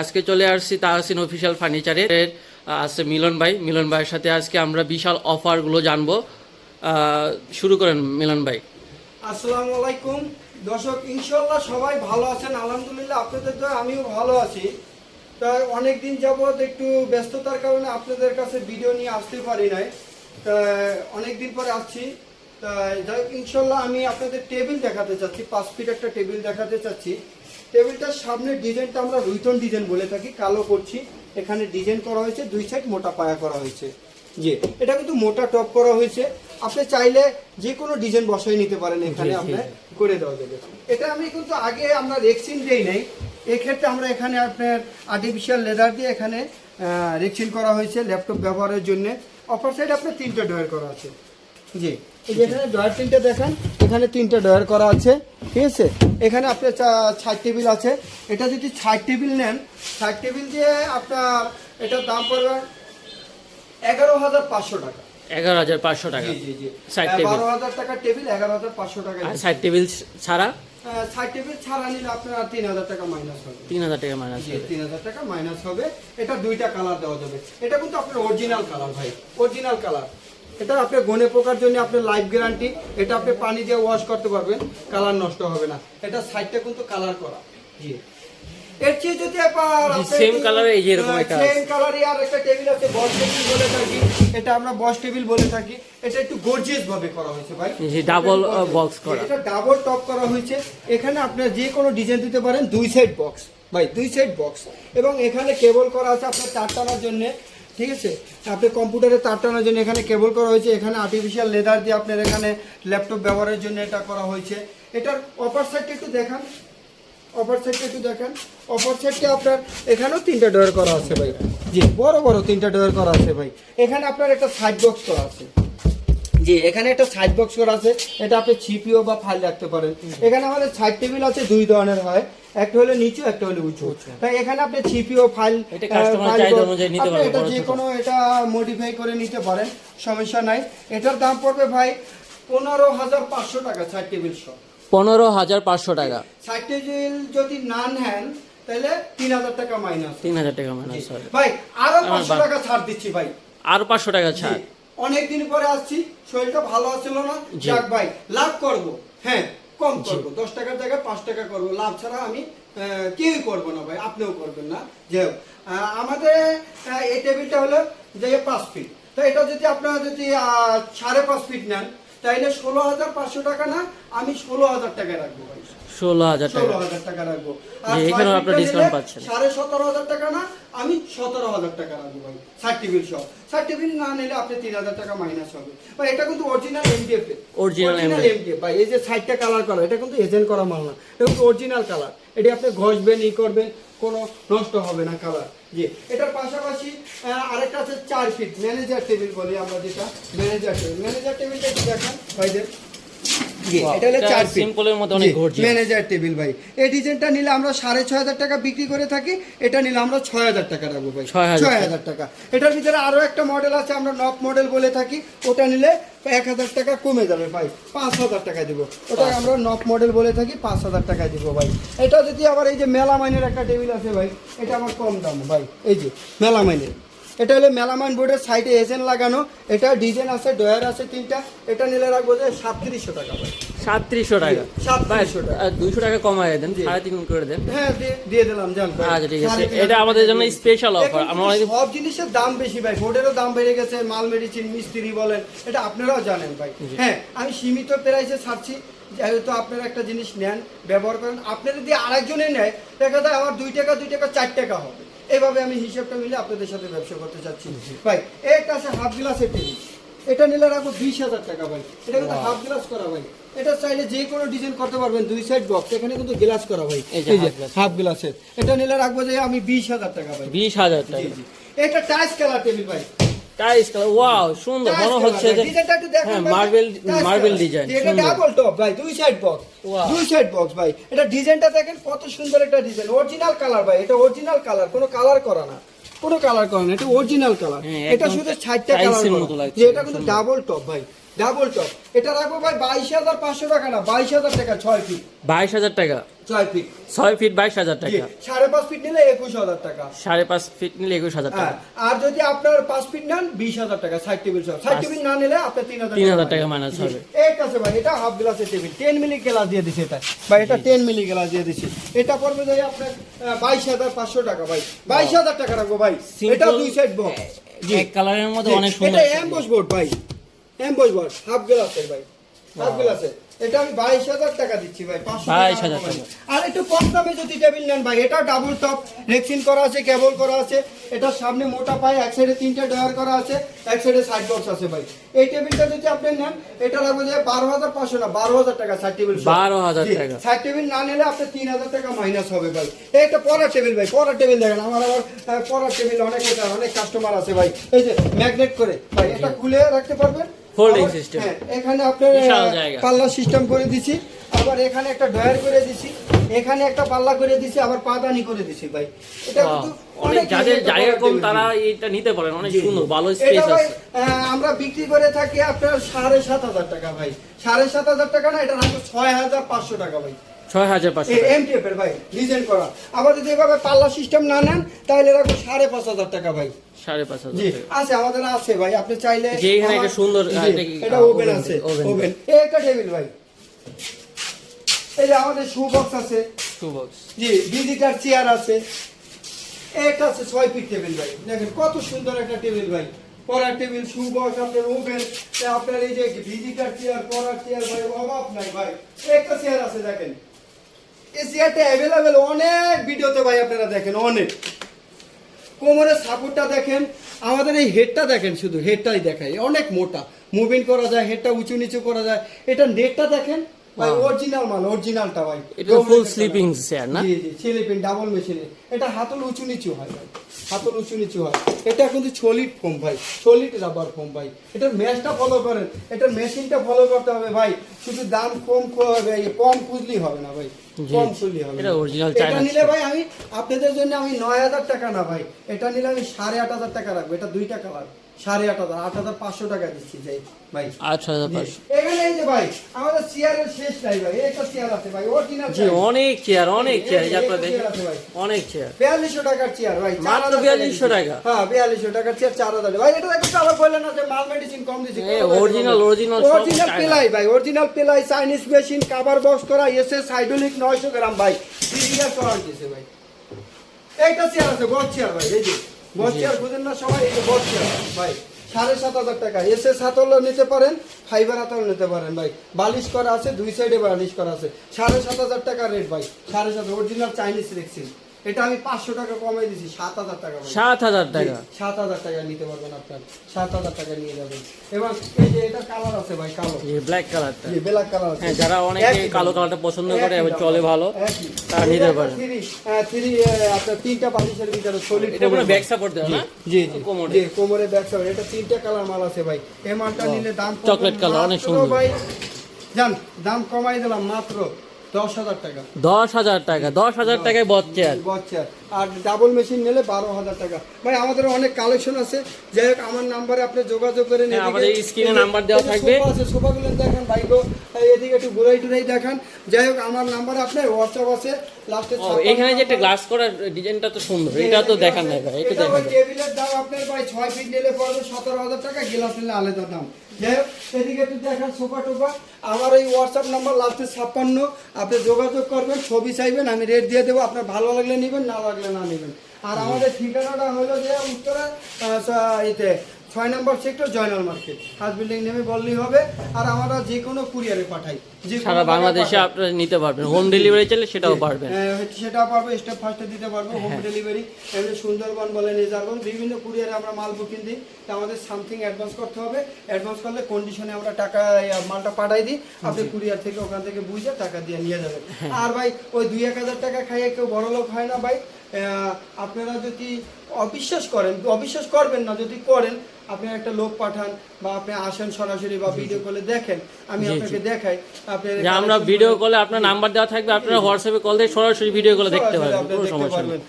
আজকে চলে আসছি তাহসিন অফিসিয়াল ফার্নিচারের আছে মিলন ভাই। মিলন ভাইয়ের সাথে আজকে আমরা বিশাল অফারগুলো জানব। শুরু করেন মিলন ভাই। আসসালামু আলাইকুম। দর্শক ইনশাল্লাহ সবাই ভালো আছেন। আলহামদুলিল্লাহ, আপনাদের তো আমিও ভালো আছি। তা অনেক দিন যাবৎ একটু ব্যস্ততার কারণে আপনাদের কাছে ভিডিও নিয়ে আসতে পারি নাই। তা অনেক দিন পরে আসছি। তা যাই হোক ইনশাল্লাহ আমি আপনাদের টেবিল দেখাতে চাচ্ছি। পাঁচ ফিট একটা টেবিল দেখাতে চাচ্ছি। টেবিলটার সামনের ডিজাইনটা আমরা রুইটন ডিজাইন বলে থাকি কালো করছি। এখানে ডিজাইন করা হয়েছে দুই সাইড মোটা পায়া করা হয়েছে। জি এটা কিন্তু মোটা টপ করা হয়েছে। আপনি চাইলে যে কোনো ডিজাইন বসাই নিতে পারেন এখানে আপনার। করে দেওয়া যাবে। এটা আমি কিন্তু আগে আমরা রেক্সিন দেই নাই। এক্ষেত্রে আমরা এখানে আপনার আর্টিফিশিয়াল লেদার দিয়ে এখানে রেক্সিন করা হয়েছে ল্যাপটপ ব্যবহারের জন্য। অপর সাইড আপনার তিনটা ডয়ার করা আছে। জি এই যে এখানে ডয়ার তিনটা দেখেন এখানে তিনটা ডয়ার করা আছে। ঠিক আছে? এখানে আপনার ছাদ টেবিল আছে। এটা যদি ছাদ টেবিল নেন ছাদ টেবিল দিয়ে আপনার এটার দাম পড়বে এগারো হাজার পাঁচশো টাকা। এগারো হাজার পাঁচশো টাকা। বারো হাজার টেবিল এগারো হাজার পাঁচশো টাকা সাইড টেবিল ছাড়া? সাইড টেবিল ছাড়া নিলে আপনার তিন হাজার টাকা মাইনাস হবে। তিন হাজার টাকা মাইনাস তিন হাজার টাকা মাইনাস হবে। এটা দুইটা কালার দেওয়া যাবে। এটা কিন্তু আপনার অরিজিনাল কালার ভাই। Original colour. এটা আপনি গনে পোকার জন্য আপনার লাইফ গ্যারান্টি এটা আপনি পানি দিয়ে ওয়াশ করতে পারবেন কালার নষ্ট হবে না। এটা সাইডটা কিন্তু কালার করা। জি। এর চেয়ে যদি এই যে এরকম একটা আছে। সেম কালারই আর একটা টেবিল আছে বস টেবিল বলে থাকি। এটা আমরা বস টেবিল বলে থাকি। এটা একটু গর্জিয়াস ভাবে করা হয়েছে ভাই। এটা uh, করা। এটা ডাবল টপ করা হয়েছে। এখানে আপনার যে কোনো ডিজাইন দিতে পারেন দুই সাইড বক্স ভাই দুই সাইড বক্স এবং এখানে কেবল করা আছে আপনার তার টানার জন্য। ঠিক আছে? আপনি কম্পিউটারে তার টানার জন্য এখানে কেবল করা হয়েছে, এখানে আর্টিফিশিয়াল লেদার দিয়ে আপনার এখানে ল্যাপটপ ব্যবহারের জন্য এটা করা হয়েছে। এটার অপার সাইডটা একটু দেখান। অপার সাইডটা একটু দেখান। অপার সাইডটা আপনার এখানেও তিনটা ডোর করা আছে ভাই। জি, বড় বড় তিনটা ডোর করা আছে ভাই। এখানে আপনার একটা সাইড বক্স করা আছে। জি এখানে একটা সাইড বক্স করা আছে। এটা আপনি ছিপিও বা ফাইল রাখতে পারেন। এখানে আমাদের সাইড টেবিল আছে দুই ধরনের হয়। একটা হলো নিচু একটা হলো উঁচু। তাই এখানে আপনি ছিপিও ফাইল এটা যে কোনো এটা মডিফাই করে নিতে পারেন সমস্যা নাই। এটার দাম পড়বে ভাই পনেরো হাজার পাঁচশো টাকা সাইড টেবিল সহ। পনেরো হাজার পাঁচশো টাকা। সাইড টেবিল যদি না নেন তাহলে তিন হাজার টাকা মাইনাস তিন হাজার টাকা মাইনাস ভাই আরও পাঁচশো টাকা ছাড় দিচ্ছি ভাই। আর পাঁচশো টাকা ছাড়। অনেক দিন পরে আসছি শরীরটা ভালো ছিল না। যাক ভাই লাভ করব। হ্যাঁ কম করব। দশ টাকার জায়গায় পাঁচ টাকা করব। লাভ ছাড়া আমি কেউই করব না ভাই আপনিও করবেন না। যে হোক, আমাদের এই টেবিলটা হলো যে পাঁচ ফিট। তো এটা যদি আপনারা যদি সাড়ে পাঁচ ফিট নেন তাইলে ষোলো হাজার পাঁচশো টাকা না আমি ষোলো হাজার টাকা রাখব ভাই। ষোলো হাজার টাকা। টাকা রাখব। জি, এখানেও আপনার discount পাচ্ছেন। সাড়ে সতেরো হাজার টাকা না আমি সতেরো হাজার টাকা রাখব ভাই সার্টিফিকেট সহ। সার্টিফিকেট না নিলে আপনি তিন হাজার টাকা মাইনাস হবে। ভাই এটা কিন্তু অরিজিনাল এমডিএফ MDF এমডিএফ ভাই এই যে সাইডটা কালার করা এটা কিন্তু এজেন্ট করা মাল না। এটা কিন্তু অরিজিনাল কালার এটি আপনি ঘষবেন ই করবেন কোনো নষ্ট হবে না কালার জি এটার পাশাপাশি আরেকটা আছে চার ফিট ম্যানেজার টেবিল বলি আমরা যেটা ম্যানেজার টেবিল ম্যানেজার টেবিলটা একটু দেখান ভাইদের। এটা হলো চার ফিট মধ্যে অনেক gorgeous। ম্যানেজার টেবিল ভাই। এই ডিজাইনটা নিলে আমরা সাড়ে ছয় হাজার টাকা বিক্রি করে থাকি এটা নিলে আমরা ছয় হাজার টাকা রাখব ভাই। ছয় হাজার টাকা। এটার ভিতরে আরও একটা মডেল আছে আমরা নক মডেল বলে থাকি ওটা নিলে এক হাজার টাকা কমে যাবে ভাই। পাঁচ হাজার টাকা দিব। ওটা আমরা নক মডেল বলে থাকি পাঁচ হাজার টাকা দিব ভাই। এটা যদি আবার এই যে মেলামাইনের একটা টেবিল আছে ভাই এটা আমার কম দাম ভাই। এই যে মেলামাইনের। এটা হলো মেলামাইন বোর্ডের সাইডে এজেন্ট লাগানো এটা ডিজাইন আছে ডয়ার আছে তিনটা এটা নিলে রাখব যে সাতত্রিশশো টাকা ভাই সাতত্রিশশো টাকা। সাতত্রিশশো টাকা। দুইশো টাকা কমায় দেন সাড়ে তিন করে দেন। হ্যাঁ দিয়ে- দিলাম জান আচ্ছা, ঠিক আছে। এটা আমাদের জন্য দিলাম। আমরা সব জিনিসের দাম বেশি ভাই বোর্ডেরও দাম বেড়ে গেছে মাল মেডিসিন মিস্ত্রি বলেন এটা আপনারাও জানেন ভাই। হ্যাঁ আমি সীমিত প্রাইসে ছাড়ছি যেহেতু আপনারা একটা জিনিস নেন ব্যবহার করেন আপনারা যদি আরেকজনে নেয় দেখা যায় আমার দুই টাকা দুই টাকা চার টাকা হবে। এইভাবে আমি হিসেবটা মিলে আপনাদের সাথে ব্যবসা করতে চাচ্ছি। ভাই এটা আছে হাফ গ্লাসের টেবিল। এটা নিলে রাখব বিশ হাজার টাকা ভাই। এটা কিন্তু হাফ গ্লাস করা ভাই। এটা চাইলে যে কোনো ডিজাইন করতে পারবেন দুই সাইড বক্স এখানে কিন্তু গ্লাস করা ভাই। এই যে। হাফ গ্লাসের এটা নিলে রাখব যে আমি বিশ হাজার টাকা ভাই। বিশ হাজার টাকা। এটা টাইস কালার টেবিল ভাই। টাইস কালার ওয়াও সুন্দর মনে হচ্ছে যে ডিজাইনটা একটু দেখেন হ্যাঁ মার্বেল মার্বেল ডিজাইন এটা ডাবল টপ ভাই দুই সাইড বক্স দুই সাইড বক্স ভাই এটা ডিজাইনটা দেখেন কত সুন্দর একটা ডিজাইন অরিজিনাল কালার ভাই এটা অরিজিনাল কালার কোনো কালার করা না কোনো কালার করা না এটা অরিজিনাল কালার হ্যাঁ, এটা শুধু সাইডটা tiles কালার মতো লাগছে, যে এটা কিন্তু ডাবল টপ ভাই ডাবল টপ এটা রাখব ভাই বাইশ হাজার পাঁচশো টাকা না বাইশ হাজার টাকা ছয় ফিট বাইশ হাজার টাকা। ছয় ফিট ছয় ফিট বাইশ হাজার টাকা। সাড়ে পাঁচ ফিট নিলে একুশ হাজার টাকা। সাড়ে পাঁচ ফিট নিলে একুশ হাজার হ্যাঁ, টাকা আর যদি আপনার পাঁচ ফিট নেন বিশ হাজার টাকা সাইড টেবিল সহ। সাইড টেবিল না নিলে আপনার তিন হাজার তিন হাজার টাকা minus হবে। এক আছে ভাই এটা হাফ গ্লাসের টেবিল টেন মিলি গ্লাস দিয়ে দিছে এটা। ভাই এটা টেন মিলি গ্লাস দিয়ে দিছি। এটা পড়বে যাই আপনার বাইশ হাজার পাঁচশো টাকা ভাই। বাইশ হাজার টাকা রাখব ভাই। এটা দুই সাইড বক্স এক কালারের মধ্যে অনেক সুন্দর এটা এমবস বোর্ড ভাই। এমবস বোর্ড হাফ গ্লাসের ভাই হাফ গ্লাসের এটা আমি বাইশ হাজার টাকা দিচ্ছি ভাই পাঁচশো টাকা 22,000 কমাই। টাকা। আর একটু কম দামে যদি টেবিল নেন ভাই এটা ডাবল টপ রেক্সিন করা আছে কেবল করা আছে এটা সামনে মোটা পায় এক সাইডে তিনটে ডয়ার করা আছে এক সাইডে সাইড বক্স আছে ভাই এই টেবিলটা যদি আপনি নেন এটা রাখব যে বারো হাজার পাঁচশো না বারো হাজার টাকা সাইড টেবিল 12,000 টাকা। সাইড টেবিল না নিলে আপনার তিন হাজার টাকা মাইনাস হবে ভাই এইটা পড়ার টেবিল ভাই পড়ার টেবিল দেখেন আমার আবার পড়ার টেবিল অনেক অনেক কাস্টমার আছে ভাই এই যে ম্যাগনেট করে ভাই এটা খুলে রাখতে পারবেন সিস্টেম হ্যাঁ এখানে আপনার। পাল্লা সিস্টেম করে দিছি। আবার এখানে একটা ডয়ার করে দিছি। এখানে একটা পাল্লা করে দিছি আবার পাদানি করে দিছি ভাই। এটা কিন্তু অনেক যাদের জায়গা কম তারা এটা নিতে পারেন অনেক সুন্দর ভালো স্পেস আছে। আমরা বিক্রি করে থাকি আপনার সাড়ে সাত হাজার টাকা ভাই। সাড়ে সাত হাজার টাকা না এটা রাখব ছয় হাজার পাঁচশো টাকা ভাই। ছয় হাজার পাঁচশো এই টাকা। ভাই ডিজাইন করা। আবার যদি এভাবে পাল্লা সিস্টেম না নেন তাহলে রাখব সাড়ে পাঁচ হাজার টাকা ভাই। সাড়ে পাঁচ হাজার আছে আমাদের আছে ভাই আপনি চাইলে যে একটা সুন্দর, এটা কি, এটা আহ, ওভেন আছে ওভেন একটা টেবিল ভাই। এই যে আমাদের শু বক্স আছে। টু বক্স জি ভিজিটার চেয়ার আছে। একটা আছে ছয় ফিট টেবিল ভাই। দেখেন কত সুন্দর একটা টেবিল ভাই। পড়ার টেবিল শু বক্স আপনার ওভেন আপনার এই যে ভিজিটার চেয়ার পড়ার চেয়ার ভাই অভাব নাই ভাই। একটা চেয়ার আছে দেখেন। এই চেয়ারটা অ্যাভেলেবেল অনেক ভিডিওতে ভাই আপনারা দেখেন অনেক। কোমরের সাপোর্টটা দেখেন আমাদের এই হেডটা দেখেন শুধু হেডটাই দেখায় অনেক মোটা। মুভিং করা যায় হেডটা উঁচু নিচু করা যায়। এটা নেটটা দেখেন ভাই অরিজিনাল মাল অরিজিনালটা ভাই। এটা full sleeping chair, না? জি জি স্লিপিং ডাবল মেশিনে এটা হাতল উঁচু নিচু হয় ভাই হাতল উঁচু নিচু হয়। এটা কিন্তু সলিড ফোম ভাই সলিড রাবার ফোম ভাই। এটার ম্যাচটা ফলো করেন এটার মেশিনটা ফলো করতে হবে ভাই। শুধু দাম কম কম খুঁজলেই হবে না ভাই। কম হবে। এটা China নিলে ভাই আমি আপনাদের জন্য আমি নয় হাজার টাকা না ভাই এটা নিলে আমি সাড়ে আট হাজার টাকা রাখব। এটা দুইটা কালার সাড়ে আট হাজার আট হাজার পাঁচশো টাকা দিচ্ছি যাই ভাই। আট হাজার পাঁচশো। এখানে এই যে ভাই আমাদের চেয়ারের শেষ নাই ভাই একটা চেয়ার আছে ভাই অরিজিনাল জি অনেক চেয়ার অনেক চেয়ার এই- আপনারা দেখেন। অনেক চেয়ার বিয়াল্লিশশো টাকার চেয়ার ভাই মাত্র হাজার 4200 টাকা? হ্যাঁ বিয়াল্লিশশো টাকার চেয়ার চার হাজার। ভাই এটা দেখো তো আবার বললেন না যে মাল মেডিসিন কম original, original অরিজিনাল পেলাই ভাই অরিজিনাল পেলাই চাইনিজ মেশিন কাভার বক্স করা এসএস হাইড্রোলিক নয়শো গ্রাম ভাই। ইয়ার করা দিয়েছে ভাই। এইটা চেয়ার আছে বড় চেয়ার ভাই এই যে। বড় চেয়ার বুঝেন না সবাই এই যে বড় চেয়ার ভাই। সাড়ে সাত হাজার টাকা। এসে হাতলও নিতে পারেন ফাইবার হাতলও নিতে পারেন ভাই। বালিশ করা আছে দুই সাইডে বালিশ করা আছে। সাড়ে সাত হাজার টাকা রেট ভাই। সাড়ে সাত অরিজিনাল চাইনিজ রেক্সিন এটা আমি পাঁচশো টাকা কমাই দিছি সাত হাজার টাকা সাত হাজার টাকা? সাত হাজার টাকা নিতে পারবেন আপনার সাত হাজার টাকা নিয়ে যাবেন। এবং এই যে এটা কালার আছে ভাই কালো। ব্ল্যাক কালারটা জি ব্ল্যাক কালার আছে। হ্যাঁ যারা অনেকে কালো কালারটা পছন্দ করে এবং চলে ভালো তারা নিতে পারেন। থ্রি, আপনার তিনটা বালিশের ভিতরে solid এটা কোনো ব্যাক সাপোর্ট দেওয়া জি, না? জি জি। কোমরে। জি কোমরে ব্যাক সাইড এটা তিনটা কালার মাল আছে ভাই। এই মালটা নিলে দাম Chocolate color, অনেক সুন্দর। ভাই জান দাম কমাই দিলাম মাত্র। দশ হাজার টাকা। দশ হাজার টাকা দশ হাজার টাকায় বদ চেয়ার। আর ডাবল মেশিন নিলে বারো হাজার টাকা। ভাই আমাদের অনেক কালেকশন আছে। যাই হোক আমার নাম্বারে আপনি যোগাযোগ করে নিন এদিকে- আমাদের যে- নাম্বার দেওয়া থাকবে। আছে সোফাগুলো দেখেন ভাই গো। এদিকে একটু ঘুরাই টুরাই দেখান। যাই হোক আমার নাম্বার আপনার হোয়াটসঅ্যাপ আছে। এখানে যে একটা গ্লাস ডিজাইনটা তো সুন্দর এটা তো দেখান নাই ভাই এটা দেখান টেবিলের দাম আপনার ভাই ছয় ফিট নিলে পড়বে সতেরো হাজার টাকা গ্লাস নিলে আলাদা দাম। একটু দেখান সোফা টোফা। আমার এই হোয়াটসঅ্যাপ নাম্বার লাস্টে ছাপ্পান্ন। আপনি যোগাযোগ করবেন ছবি চাইবেন আমি রেট দিয়ে দেবো। আপনার ভালো লাগলে নেবেন না লাগলে না নেবেন। আর আমাদের ঠিকানাটা হলো যে উত্তরা এতে ছয় number sector Joynal market house building নেমে বললেই হবে আর আমরা যে কোনো কুরিয়ারে পাঠাই। যে সারা বাংলাদেশে আপনারা নিতে পারবেন। হোম ডেলিভারি চাইলে সেটাও পারবেন। হ্যাঁ, সেটাও পারব স্টেপ ফার্স্টে দিতে পারব হোম হ্যাঁ। ডেলিভারি এমনি সুন্দরবন বলেন রিজার্বন বিভিন্ন কুরিয়ারে আমরা মাল বুকিং দিই। তা আমাদের সামথিং অ্যাডভান্স করতে হবে। অ্যাডভান্স করলে কন্ডিশনে আমরা টাকা মালটা পাঠাই দিই। আপনি কুরিয়ার থেকে ওখান থেকে বুঝে টাকা দিয়ে নিয়ে যাবেন। হ্যাঁ। আর ভাই ওই দুই এক হাজার টাকা খাইয়ে কেউ বড় লোক হয় না ভাই। আপনারা যদি অবিশ্বাস করেন অবিশ্বাস করবেন না যদি করেন আপনি একটা লোক পাঠান বা আপনি আসেন সরাসরি বা ভিডিও কলে দেখেন আমি। আপনাকে দেখাই আপনি আমরা ভিডিও কলে আপনার নাম্বার দেওয়া থাকবে আপনারা হোয়াটসঅ্যাপে কল দিয়ে সরাসরি ভিডিও কলে দেখতে পারবেন কোনো সমস্যা নেই।